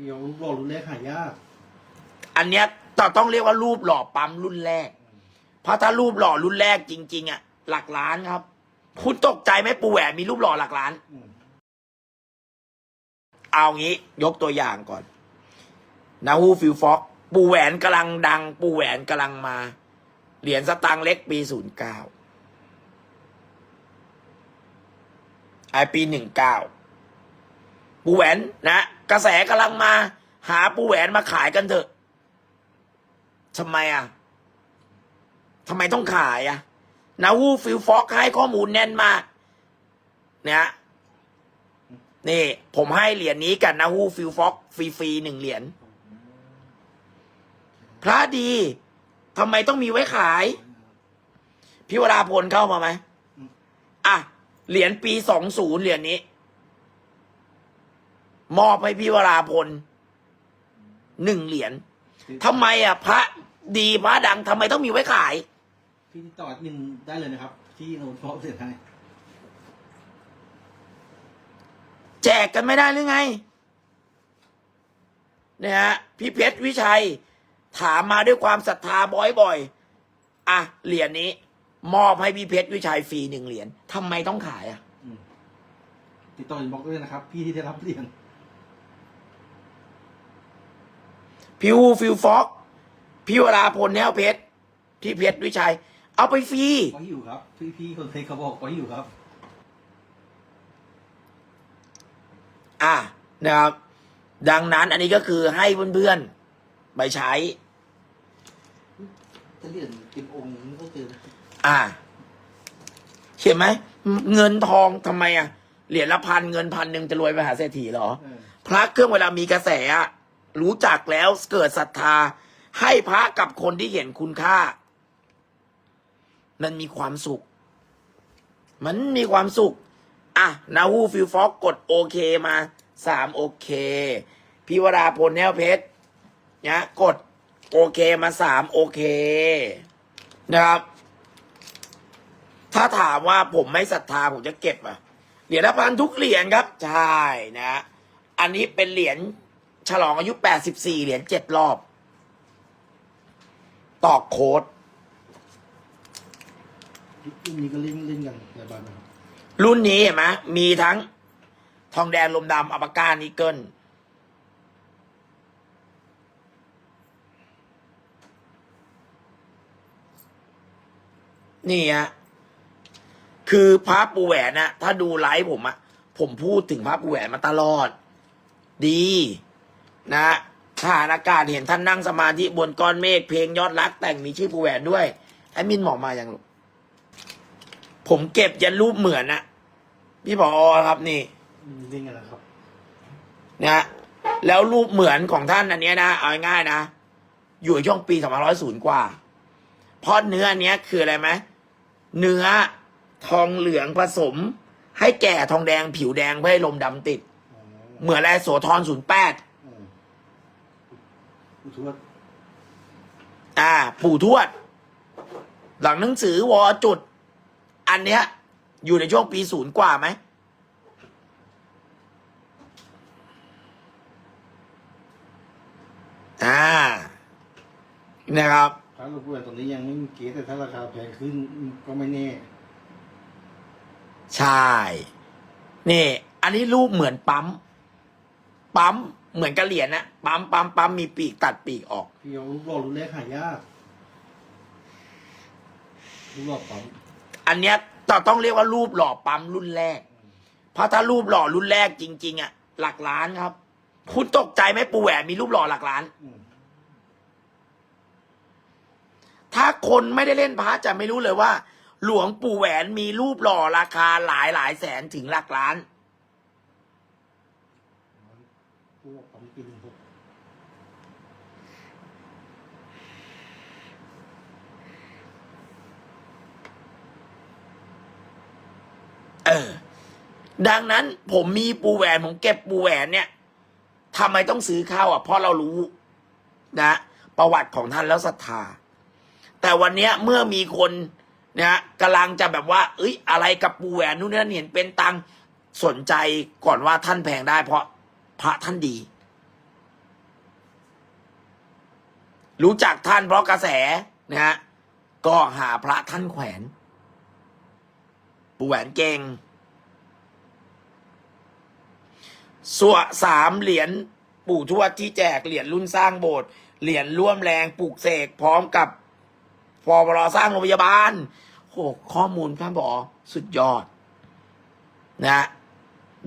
พี่เอารูปหล่อรุ่นแรกหายากอันเนี้ยต่อต้องเรียกว่ารูปหล่อปั๊มรุ่นแรก เพราะถ้ารูปหล่อรุ่นแรกจริง ๆอะหลักล้านครับ คุณตกใจไหมปูแหวนมีรูปหล่อหลักล้าน อืมเอางี้ยกตัวอย่างก่อน นาฮูฟิลฟ็อกปูแหวนกำลังดัง ปูแหวนกำลังมา เหรียญสตางค์เล็กปีศูนย์เก้าไอปีหนึ่งเก้า ปูแหวนนะกระแสกำลังมา หาปูแหวนมาขายกันเถอะทำไมอะทำไมต้องขายอะนาฮูฟิลฟ็อกให้ข้อมูลแน่นมากเนี่ยนี่ ผมให้เหรียญนี้กับนาฮูฟิลฟ็อกฟรีๆหนึ่งเหรียญพระดีทำไมต้องมีไว้ขายพิวราพลเข้ามาไหมอะเหรียญปีสองศูนย์เหรียญนี้ มอบให้พิวราพลหนึ่งเหรียญทำไมอะ พระดีพระดังทำไมต้องมีไว้ขาย พี่ติดต่อหนึ่งได้เลยนะครับ ที่โน้ตฟอเสร็จให้แจกกันไม่ได้หรือไง เนี่ยฮะพี่เพชรวิชัย ถามมาด้วยความศรัทธาบ่อยๆ อะ เหรียญนี้ มอบให้พี่เพชรวิชัยฟรีหนึ่งเหรียญทำไมต้องขายอะอืมติดต่ออินบ็อกซ์ด้วยนะครับ พี่ที่ได้รับเหรียญ พิวฟิลฟ็อกพี่วราพลแนวเพชรพี่เพชรวิชัย เอาไปฟรีขอหิวครับ พี่พี่คนเทคเขาบอกขอหิวครับ อะนะครับ ดังนั้นอันนี้ก็คือให้เพื่อนๆไปใช้ถ้าเหรียญเต็มองค์ก็เจออ่าเห็นไหมเงินทองทำไมอะเหรียญละพันเงินพันหนึ่งจะรวยไปหาเศรษฐีเหรอ เออ พระเครื่องเวลามีกระแสอะ รู้จักแล้วเกิดศรัทธา ให้พระกับคนที่เห็นคุณค่า มันมีความสุข มันมีความสุข อะนาฮูฟิลฟอกกดโอเคมาสามโอเค พิวราพลแนวเพชรเนี่ยกดโอเคมาสามโอเค นะครับ ถ้าถามว่าผมไม่ศรัทธาผมจะเก็บอะ เหรียญละพันทุกเหรียญครับ ใช่นะ อันนี้เป็นเหรียญ ฉลองอายุ 84 เหรียญเจ็ดรอบ ตอกโค้ดรุ่นนี้ก็เล่นเล่นกันหลายบาทนะครับรุ่นนี้เห็นไหมมีทั้งทองแดงลมดำอัปการนิกเกิลนี่ฮะคือพระปูแหวนนะถ้าดูไลฟ์ผมอะผมพูดถึงพระปูแหวนมาตลอด ดี นะทหารอากาศเห็นท่านนั่งสมาธิบนก้อนเมฆเพลงยอดรัก แต่งมีชื่อปูแหวนด้วยแอดมินหมอกมาอย่างลูกผมเก็บยันรูปเหมือนนะพี่ผอครับนี่อืมเล่นกันนะครับนะฮะแล้วรูปเหมือนของท่านอันเนี้ยนะเอาง่ายๆนะ อยู่ในช่วงปีสองพันร้อยศูนย์กว่าเพราะเนื้ออันเนี้ยคืออะไรไหมเนื้อทองเหลืองผสม ให้แก่ทองแดงผิวแดงเพื่อให้ลมดำติดอ๋อเหมือนอะไรโสธรศูนย์แปดเอออุ ทวดอ่า ปู่ทวด หลังหนังสือวอจุด อันเนี้ย อยู่ในช่วงปีศูนย์กว่าไหมอ่านะครับพระหลวงปู่แหวนตอนนี้ยังไม่มีเกสแต่ถ้าราคาแพงขึ้นก็ไม่แน่ ใช่ นี่ อันนี้รูปเหมือนปั๊ม ปั๊ม เหมือนกระเหรียญนะปั๊มปั๊มปั๊มมีปีกตัดปีกออกพี่เอารูปหล่อรุ่นแรกหายากรูปหล่อปั๊มอันเนี้ยต่อต้องเรียกว่ารูปหล่อปั๊มรุ่นแรก เพราะถ้ารูปหล่อรุ่นแรกจริง ๆ อะ หลักล้านครับ คุณตกใจไหมปูแหวนมีรูปหล่อหลักล้าน อืมถ้าคนไม่ได้เล่นพระจะไม่รู้เลยว่า หลวงปู่แหวนมีรูปหล่อราคาหลายหลายแสนถึงหลักล้าน รูปหล่อปั๊มปีหนึ่งหก เออ ดังนั้นผมมีปูแหวน ผมเก็บปูแหวนเนี่ยทำไมต้องซื้อเข้าอะ เพราะเรารู้ นะ ประวัติของท่านแล้วศรัทธา แต่วันเนี้ยเมื่อมีคนนะกำลังจะแบบว่า เอ้ย อะไรกับปูแหวนนู่นนี่นั่นเห็นเป็นตังสนใจก่อนว่าท่านแพงได้ เพราะพระท่านดี รู้จักท่านเพราะกระแสนะฮะก็หาพระท่านแขวน ปูแหวนเก่งส่วนสามเหรียญปู่ทวดที่แจกเหรียญรุ่นสร้างโบสถ์เหรียญร่วมแรงปลูกเสกพร้อมกับพอบรสร้างโรงพยาบาลโอ้ข้อมูลท่านบอสุดยอด นะ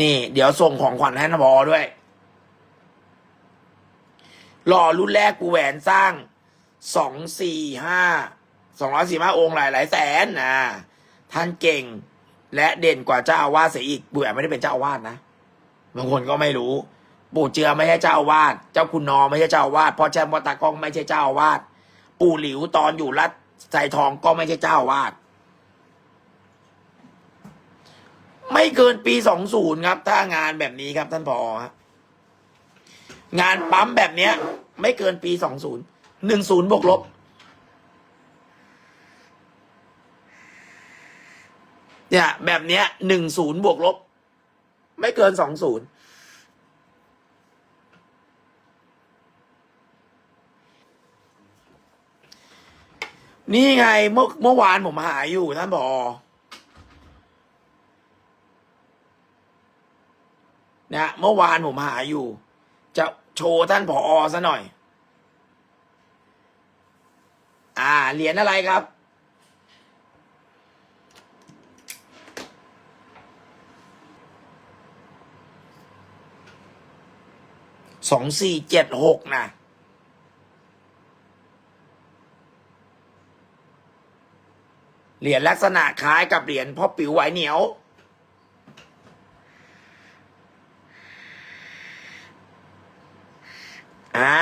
นี่ เดี๋ยวส่งของขวัญให้นะบอด้วย หล่อรุ่นแรกปูแหวนสร้างสองสี่ห้าสองร้อยสี่ห้าองค์หลายหลายแสนนะท่านเก่ง และเด่นกว่าเจ้าอาวาสเสียอีกปูแหวนไม่ได้เป็นเจ้าอาวาสนะบางคนก็ไม่รู้ ปู่เจือไม่ใช่เจ้าอาวาสเจ้าคุณนอไม่ใช่เจ้าอาวาสพ่อแชมป์วัดตากล้องไม่ใช่เจ้าอาวาสปู่หลิวตอนอยู่รัฐใจทองก็ไม่ใช่เจ้าอาวาสไม่เกินปีสองศูนย์ครับ ถ้างานแบบนี้ครับท่านผอครับงานปั๊มแบบเนี้ย ไม่เกินปีสองศูนย์หนึ่งศูนย์บวกลบ เนี่ย แบบเนี้ยหนึ่งศูนย์บวกลบ ไม่เกินสองศูนย์นี่ไงเมื่อเมื่อวานผมหาอยู่ท่านผอนะเมื่อวานผมหาอยู่ จะโชว์ท่านผอซะหน่อย อ่า เหรียญอะไรครับ สองสี่เจ็ดหกนะเหรียญลักษณะคล้ายกับเหรียญพ่อปิ๋วไหวเหนียว อ่า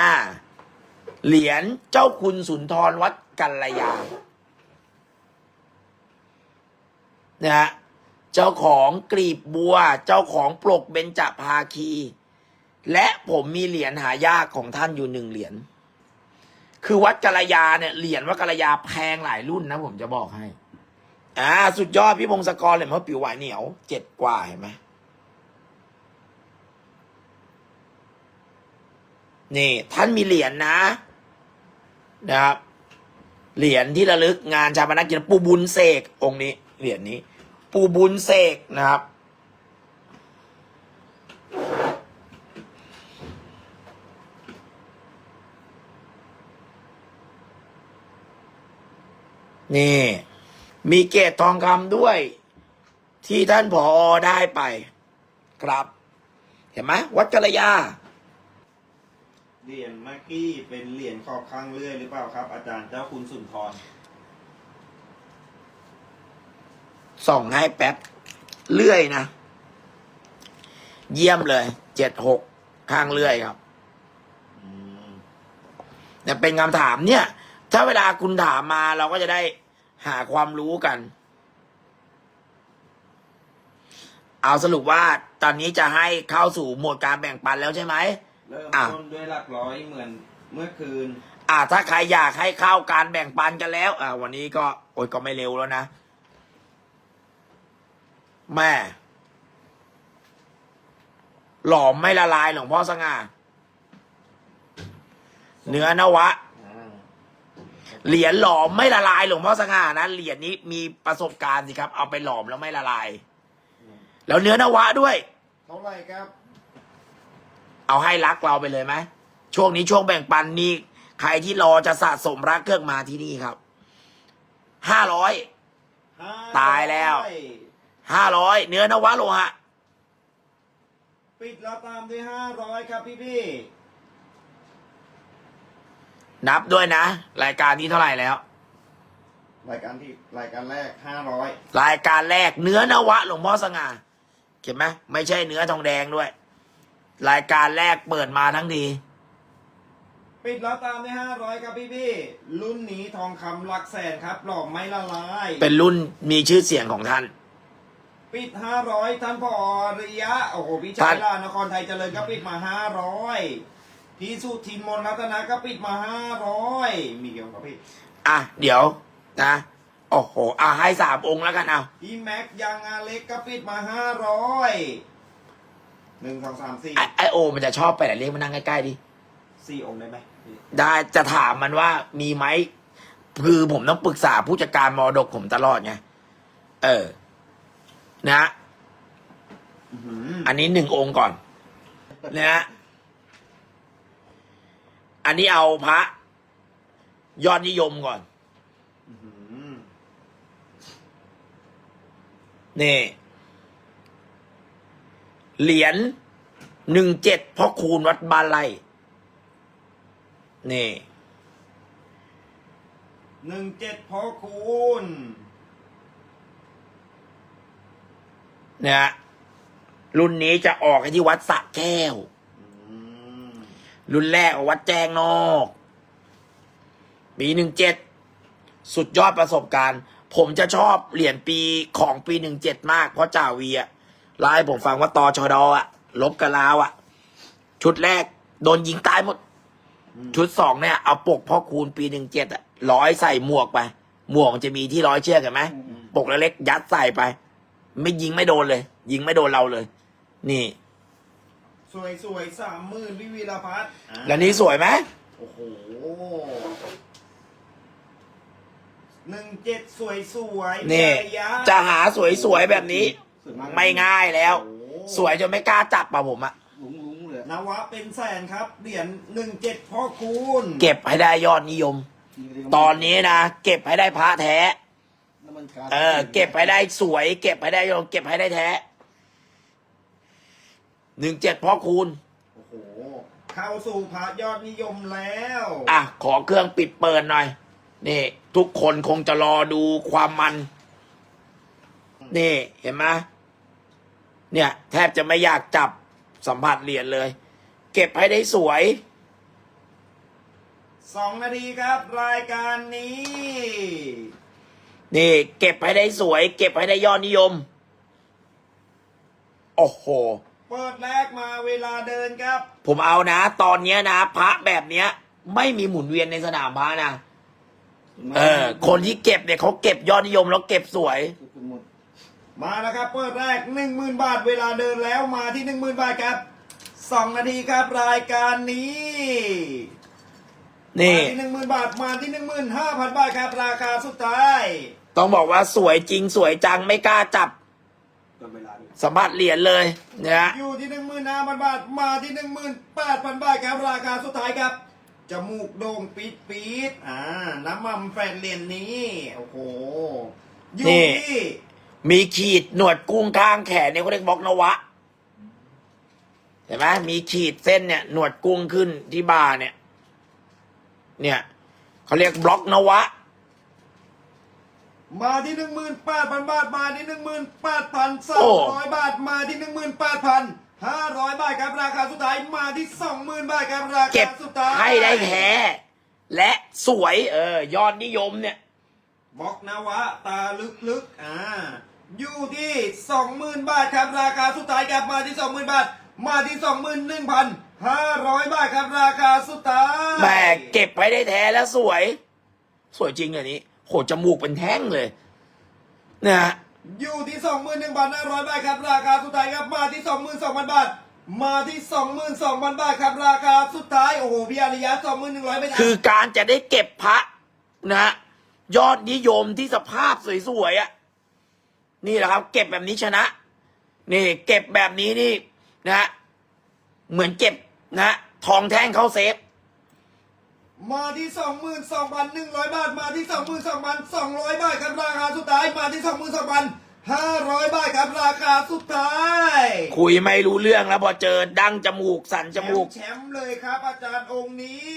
เหรียญเจ้าคุณสุนทรวัดกัลยานะฮะ เจ้าของกรีบบัว เจ้าของปลกเบญจภาคี และผมมีเหรียญหายากของท่านอยู่หนึ่งเหรียญ คือวัดกัลยาเนี่ยเหรียญวัดกัลยาแพงหลายรุ่นนะผมจะบอกให้ อ่า สุดยอดพี่พงศกรเลยเพราะปิวไหวเหนียวเจ็ดกว่าเห็นไหมนี่ ท่านมีเหรียญนะ นะครับ เหรียญที่ระลึกงานชาปนกิจปูบุญเสกองค์นี้ เหรียญนี้ ปูบุญเสกนะครับ นี่ มีเกตทองคำด้วย ที่ท่านผอได้ไป ครับ เห็นไหมวัดกัลยา เหรียญเมื่อกี้เป็นเหรียญขอบข้างเลื่อยหรือเปล่าครับ อาจารย์เจ้าคุณสุนทร ส่องให้แป๊บ เลื่อยนะ เยี่ยมเลย เจ็ดหกข้างเลื่อยครับ อืม เนี่ยเป็นคำถามเนี่ย ถ้าเวลาคุณถามมาเราก็จะได้หาความรู้กัน เอาสรุปว่าตอนนี้จะให้เข้าสู่โหมดการแบ่งปันแล้วใช่ไหม เริ่มอะ ต้นด้วยหลักร้อยเหมือนเมื่อคืน อ่าถ้าใครอยากให้เข้าการแบ่งปันกันแล้ว อ่าวันนี้ก็ โอ้ยก็ไม่เร็วแล้วนะ แม่ หลอมไม่ละลายหลวงพ่อสง่า เนื้อนวะอ่า เหรียญหลอมไม่ละลายหลวงพ่อสง่านะเหรียญนี้มีประสบการณ์สิครับ เอาไปหลอมแล้วไม่ละลาย แล้วเนื้อนวะด้วย เท่าไหร่ครับ เอาให้รักเราไปเลยไหมช่วงนี้ช่วงแบ่งปันนี่ใครที่รอจะสะสมรักเครื่องมาที่นี่ครับห้าร้อยห้ตายแล้วร้อห้าร้อยเนื้อนวะโลหะ ปิดแล้วตามด้วยห้าร้อยครับพี่พี่ นับด้วยนะ รายการนี้เท่าไหร่แล้ว รายการที่รายการแรกห้าร้อยรายการแรกเนื้อนวะ หลวงพ่อสง่าเห็นไหมไม่ใช่เนื้อทองแดงด้วย รายการแรกเปิดมาทั้งทีปิดแล้วตามด้วยห้าร้อยครับพี่พี่รุ่นนี้ทองคำหลักแสนครับหลอมไม่ละลาย เป็นรุ่นมีชื่อเสียงของท่าน ปิดห้าร้อยท่านพอริยะ โอ้โหพี่ชัท่ายนล่านครไทยเจริญก็ปิดมาห้าร้อย พี่สุทินมนต์รัตนาก็ปิดมาห้าร้อยมีเกี่ยวกับพี่อะ เดี๋ยวนะโอ้โหอะให้สามองค์แล้วกันเอาพี่แม็กยังอาเล็กก็ปิดมาห้าร้อยหนึ่งสองสามสี่ไอไอโอ มันจะชอบไปไหนเรียกมานั่งใกล้ๆดิสี่องค์ได้ไหมพี่ได้จะถามมันว่ามีไหมคือผมต้องปรึกษาผู้จัดการมรดกผมตลอดไงเออ นะอื้อหืออันนี้หนึ่งองค์ก่อนนะฮะ อันนี้เอาพระ ยอดนิยมก่อนอื้อหือนี่เหรียญหนึ่งเจ็ดพ่อคูณวัดบ้านไร่นี่หนึ่งเจ็ดพอคูณนะฮะรุ่นนี้จะออกที่วัดสระแก้วอืม รุ่นแรกวัดแจงนอก ปีหนึ่งเจ็ดสุดยอดประสบการณ์ ผมจะชอบเหรียญปีของปีหนึ่งเจ็ดมาก เพราะจ่าวีอะเล่าให้ผมฟังว่าตอชดอะลบกับลาวอะชุดแรกโดนยิงตายหมด ชุดสองเนี่ย เอาปกพ่อคูณปีหนึ่งเจ็ดอะร้อยใส่หมวกไป หมวกมันจะมีที่ร้อยเชือกเห็นไหมปกเล็กๆยัดใส่ไป ไม่ยิงไม่โดนเลย ยิงไม่โดนเราเลย นี่ สวยสวยสามหมื่นพี่วีรพัฒน์อะแล้วนี้สวยไหมโอ้โหหนึ่งเจ็ดสวยสวยนี่ระยะจะหาสวยๆแบบนี้ สวยมากไม่ง่ายแล้ว โอ้โหสวยจนไม่กล้าจับป่ะผมอะหลุงลุงเลยนวะเป็นแสนครับเหรียญหนึ่งเจ็ดพ่อคูณเก็บให้ได้ยอดนิยม ตอนนี้นะเก็บให้ได้พระแท้ น้ำมันก๊าซเออ เก็บให้ได้สวย เก็บให้ได้ยอดเก็บให้ได้แท้ หนึ่งเจ็ดพ่อคูณ โอ้โห เข้าสู่พระยอดนิยมแล้ว อะ ขอเครื่องปิดเปิดหน่อย นี่ ทุกคนคงจะรอดูความมัน นี่ เห็นไหมเนี่ย แทบจะไม่อยากจับสัมผัสเหรียญเลย เก็บให้ได้สวย สองนาทีครับ รายการนี้ นี่ เก็บให้ได้สวย เก็บให้ได้ยอดนิยม โอ้โห เปิดแรกมาเวลาเดินครับ ผมเอานะ ตอนเนี้ยนะ พระแบบเนี้ย ไม่มีหมุนเวียนในสนามพระนะเออ คนที่เก็บเนี่ยเขาเก็บยอดนิยมแล้วเก็บสวยหมดมาแล้วครับ เปิดแรกหนึ่งหมื่นบาทเวลาเดินแล้วมาที่หนึ่งหมื่นบาทครับสองนาทีครับรายการนี้นี่ มาที่หนึ่งหมื่นบาทมาที่หนึ่งหมื่นห้าพันบาทครับ ราคาสุดท้าย ต้องบอกว่าสวยจริงสวยจังไม่กล้าจับ จนเวลาด้ วยสัมผัสเหรียญเลยนะฮะอยู่ที่หนึ่งหมื่นห้าพันบาท มาที่หนึ่งหมื่นแปดพันบาทครับราคาสุดท้ายครับ จมูกโด่งปีดปีดอ่า น้ำมันแฟนเหรียญนี้ โอ้โห อยู่ที่มีขีดหนวดกุ้งข้างแขนเนี่ยเขาเรียกบล็อกนวะ เห็นไหมมีขีดเส้นเนี่ย หนวดกุ้งขึ้นที่บ่าเนี่ย เนี่ยเขาเรียกบล็อกนวะ มาที่หนึ่งหมื่นแปดพันบาทมาที่หนึ่งหมื่นแปดพันสาโอ้มร้อยบาทมาที่หนึ่งหมื่นแปดพันห้าร้อยบาทครับราคาสุดท้ายมาที่สองหมื่นบาทครับราเก็บคาสุดท้ายให้ได้แท้ และสวยเออยอดนิยมเนี่ย บล็อกนวะตาลึกๆอ่าอยู่ที่สองหมื่นบาทครับราคาสุดท้ายครับมาที่สองหมื่นบาท มาที่สองหมื่นหนึ่งพันห้าร้อยบาทครับราคาสุดท้ายแม่เก็บให้ได้แท้แล้วสวย สวยจริงเลยนี้ โหจมูกเป็นแท่งเลยนะฮะอยู่ที่สองหมื่นหนึ่งพันห้าร้อยบาทครับ ราคาสุดท้ายครับมาที่สองหมื่นสองพันบาท มาที่สองหมื่นสองพันบาทครับ ราคาสุดท้าย โอ้โหพี่อาริยะสองหมื่นหนึ่งร้อยไปนะคือการจะได้เก็บพระนะฮะยอดนิยมที่สภาพสวยๆอะ่ะนี่แหละครับ เก็บแบบนี้ชนะ นี่ เก็บแบบนี้นี่นะฮะเหมือนเก็บนะฮะทองแท่งเข้าเซฟ มาที่สองหมื่นสองพันหนึ่งร้อยบาท มาที่สองหมื่นสองพันสองร้อยบาทครับราคาสุดท้าย มาที่สองหมื่นสองพันห้าร้อยบาทครับราคาสุดท้าย คุยไม่รู้เรื่องแล้วพอเจอดั้งจมูกสันจมูก แชมป์เลยครับอาจารย์องค์นี้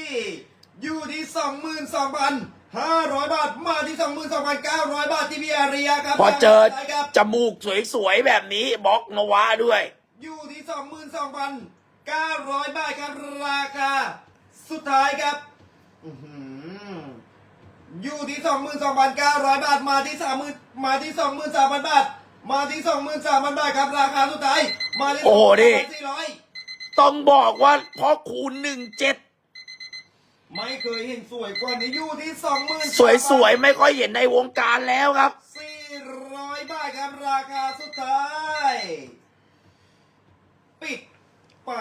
อยู่ที่สองหมื่นสองพันห้าร้อยบาท มาที่สองหมื่นสองพันเก้าร้อยบาทที่พี่อาริยะครับพอเจอใช่ครับจมูกสวยๆแบบนี้บล็อกนวะด้วย อยู่ที่สองหมื่นสองพันเก้าร้อยบาทครับราคาสุดท้ายครับ อื้อหืออยู่ที่สองหมื่นสองพันเก้าร้อยบาทมาที่สามหมื่นมาที่สองหมื่นสามพันบาท มาที่สองหมื่นสามพันบาทครับราคาสุดท้ายมาที่โอ้โหนี่สี่ร้อยต้องบอกว่าเพราะคูณหนึ่งเจ็ดไม่เคยเห็นสวยกว่านี้อยู่ที่สองหมื่นสวยๆ ไม่ค่อยเห็นในวงการแล้วครับ สี่ร้อยบาทครับราคาสุดท้าย ปิดไป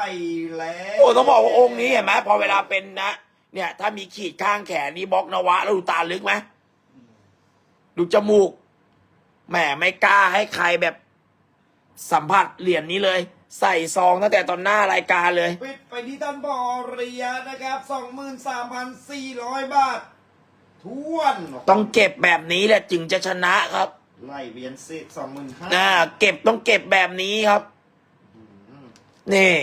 แล้ว โอ้ต้องบอกว่าองค์นี้เห็นไหมพอเวลาเป็นนะ เนี่ย ถ้ามีขีดข้างแขนนี่บล็อกนวะ แล้วดูตาลึกไหมดูจมูกแหมไม่กล้าให้ใครแบบสัมผัสเหรียญนี้เลย ใส่ซองตั้งแต่ตอนหน้ารายการเลย ปิดไปที่ท่านบอเรียนะครับ23,400บาททวนต้องเก็บแบบนี้แหละจึงจะชนะครับ ไล่เวียนสิ25,000นะเก็บต้องเก็บแบบนี้ครับนี่